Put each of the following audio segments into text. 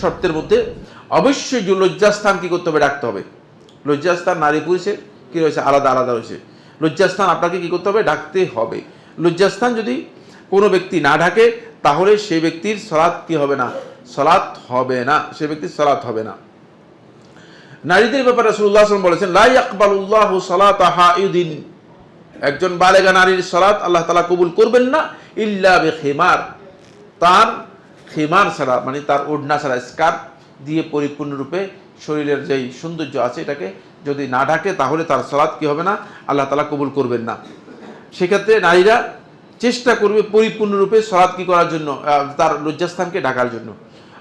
শর্তের মধ্যে অবশ্যই যে লজ্জাস্থান কি করতে হবে, ডাকতে হবে। লজ্জাস্থান নারী পুরুষের কি রয়েছে? আলাদা আলাদা রয়েছে। লজ্জাস্থান আপনাকে কি করতে হবে? ডাকতে হবে। লজ্জাস্থান যদি কোনো ব্যক্তি না ঢাকে তাহলে সেই ব্যক্তির সলাৎ কি হবে না? সলাৎ হবে না। সে ব্যক্তির সলাৎ হবে না। নারীদের ব্যাপারে ওয়াসাল্লাম বলেছেন, লা ইয়াকবালুল্লাহু সালাতা হাইদিন একজন বালেগা নারীর সালাত আল্লাহ তালা কবুল করবেন না, ইল্লা বিখিমার। তার খিমার ছাড়া মানে তার ওড়না ছাড়া, স্কার্ফ দিয়ে পরিপূর্ণরূপে শরীরের যেই সৌন্দর্য আছে এটাকে যদি না ঢাকে, তাহলে তার সালাত কি হবে না? আল্লাহ তালা কবুল করবেন না। সেক্ষেত্রে নারীরা চেষ্টা করবে পরিপূর্ণরূপে সলাৎ কি করার জন্য তার লজ্জাস্থানকে ঢাকার জন্য।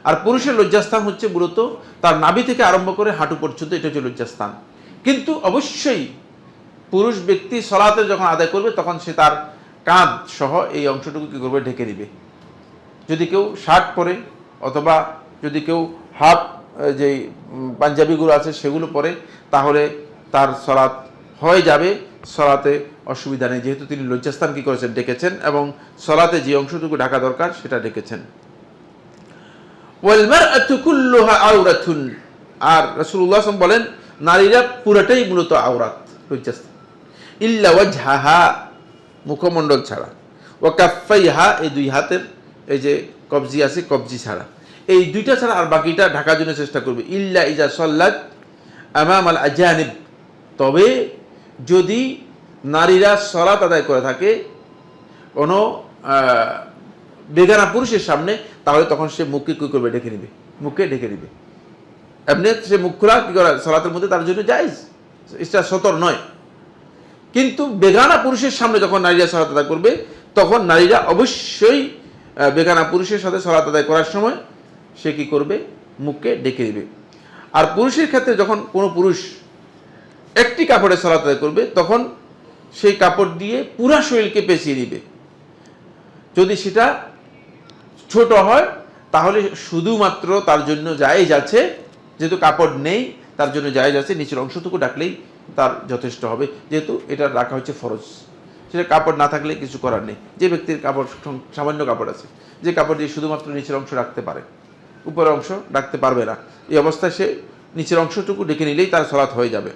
আর পুরুষের লজ্জাস্থান হচ্ছে মূলত তার নাভি থেকে আরম্ভ করে হাঁটু পর্যন্ত, এটা হচ্ছে লজ্জাস্থান। কিন্তু অবশ্যই পুরুষ ব্যক্তি সলাতে যখন আদায় করবে, তখন সে তার কাঁধ সহ এই অংশটুকু কী করবে? ঢেকে দিবে। যদি কেউ শার্ট পরে অথবা যদি কেউ হাফ যে পাঞ্জাবিগুলো আছে সেগুলো পরে, তাহলে তার সলাৎ হয়ে যাবে। সলাতে অসুবিধা নেই। যেহেতু তিনি লজ্জাস্থান কী করেছেন? ডেকেছেন এবং সলাতে যে অংশটুকু ঢাকা দরকার সেটা ডেকেছেন। আর সাল্লাল্লাহু বলেন, নারীরা পুরাটাই মূলত আওরাত, লজ্জাস্থান। ইল্লা ওয়াজহাহা, মুখমণ্ডল ছাড়া। ওয়া কাফাইহা এই দুই হাতের এই যে কবজি আছে, কবজি ছাড়া। এই দুইটা ছাড়া আর বাকিটা ঢাকার জন্য চেষ্টা করবে। ইল্লা ইজা সল্লাত আমাম আল আজানিব। তবে যদি নারীরা সলাত আদায় করে থাকে, কোনো বেগানা পুরুষের সামনে, তাহলে তখন সে মুখকে কি করবে? ঢেকে নেবে। মুখকে ঢেকে নেবে। এমনি সে মুখ খোলা, কি করা? সলাতের মধ্যে তার জন্য যাইজ এটা সতর নয়। কিন্তু বেগানা পুরুষের সামনে যখন নারীরা সলাত আদায় করবে, তখন নারীরা অবশ্যই বেগানা পুরুষের সাথে সলাত আদায় করার সময় সে কি করবে? মুখকে ডেকে দিবে। আর পুরুষের ক্ষেত্রে যখন কোনো পুরুষ একটি কাপড়ে সলাত আদায় করবে, তখন সেই কাপড় দিয়ে পুরা শরীরকে পেঁচিয়ে দিবে। যদি সেটা ছোট হয়, তাহলে শুধুমাত্র তার জন্য জায়েজ আছে, যেহেতু কাপড় নেই, তার জন্য জায়েজ আছে, নিচের অংশটুকু ডাকলেই তার যথেষ্ট হবে। যেহেতু এটা রাখা হচ্ছে ফরজ। সেটা কাপড় না থাকলে কিছু করার নেই। যে ব্যক্তির কাপড় সামান্য কাপড় আছে, যে কাপড় দিয়ে শুধুমাত্র নিচের অংশ রাখতে পারে, উপরের অংশ রাখতে পারবে না। এই অবস্থায় সে নিচের অংশটুকু ডেকে নিলেই তার সলাৎ হয়ে যাবে।